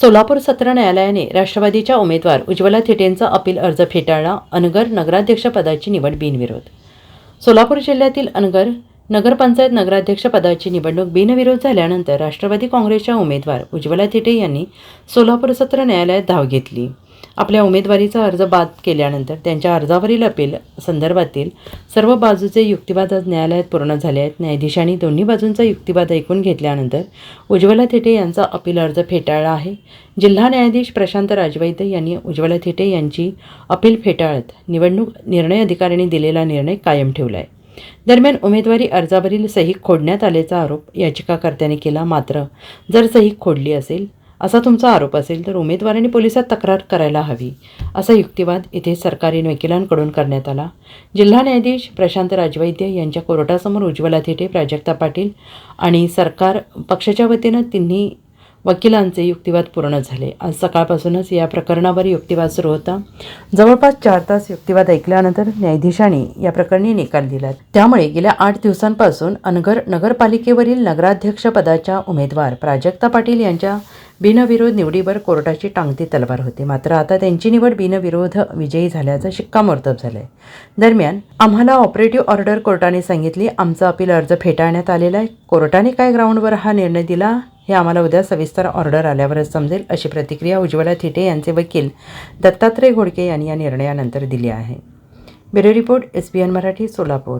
सोलापूर सत्र न्यायालयाने राष्ट्रवादीच्या उमेदवार उज्ज्वला थेटेंचा अपील अर्ज फेटाळला अनगर नगराध्यक्षपदाची निवड बिनविरोध. सोलापूर जिल्ह्यातील अनगर नगरपंचायत नगराध्यक्षपदाची निवडणूक बिनविरोध झाल्यानंतर राष्ट्रवादी काँग्रेसच्या उमेदवार उज्ज्वला थेटे यांनी सोलापूर सत्र न्यायालयात धाव घेतली. आपल्या उमेदवारीचा अर्ज बाद केल्यानंतर त्यांच्या अर्जावरील अपील संदर्भातील सर्व बाजूचे युक्तिवाद आज न्यायालयात पूर्ण झाले आहेत. न्यायाधीशांनी दोन्ही बाजूंचा युक्तिवाद ऐकून घेतल्यानंतर उज्ज्वला थेटे यांचा अपील अर्ज फेटाळला आहे. जिल्हा न्यायाधीश प्रशांत राजवैद्य यांनी उज्ज्वला थेटे यांची अपील फेटाळत निवडणूक निर्णय अधिकाऱ्यांनी दिलेला निर्णय कायम ठेवला आहे दरम्यान उमेदवारी अर्जावरील सही खोडण्यात आल्याचा आरोप याचिकाकर्त्याने केला. मात्र जर सही खोडली असेल असा तुमचा आरोप असेल तर उमेदवारांनी पोलिसात तक्रार करायला हवी असा युक्तिवाद इथे सरकारी वकिलांकडून करण्यात आला. जिल्हा न्यायाधीश प्रशांत राजवैद्य यांच्या कोर्टासमोर उज्ज्वला थेटे प्राजक्ता पाटील आणि सरकार पक्षाच्या वतीनं तिन्ही वकिलांचे युक्तिवाद पूर्ण झाले. आज सकाळपासूनच या प्रकरणावर युक्तिवाद सुरू होता. जवळपास चार तास युक्तिवाद ऐकल्यानंतर न्यायाधीशांनी या प्रकरणी निकाल दिला. त्यामुळे गेल्या आठ दिवसांपासून अनगर नगरपालिकेवरील नगराध्यक्षपदाच्या उमेदवार प्राजक्ता पाटील यांच्या बिनविरोध निवडीवर कोर्टाची टांगती तलवार होती. मात्र आता त्यांची निवड बिनविरोध विजयी झाल्याचं शिक्कामोर्तब झालंय. दरम्यान आम्हाला ऑपरेटिव्ह ऑर्डर कोर्टाने सांगितली. आमचा अपील अर्ज फेटाळण्यात आलेला आहे. कोर्टाने काय ग्राउंडवर हा निर्णय दिला हे आम्हाला उद्या सविस्तर ऑर्डर आल्यावरच समजेल अशी प्रतिक्रिया उज्ज्वला थिटे यांचे वकील दत्तात्रय घोडके यांनी या निर्णयानंतर दिली आहे. Bureau report S B N Marathi Solapur.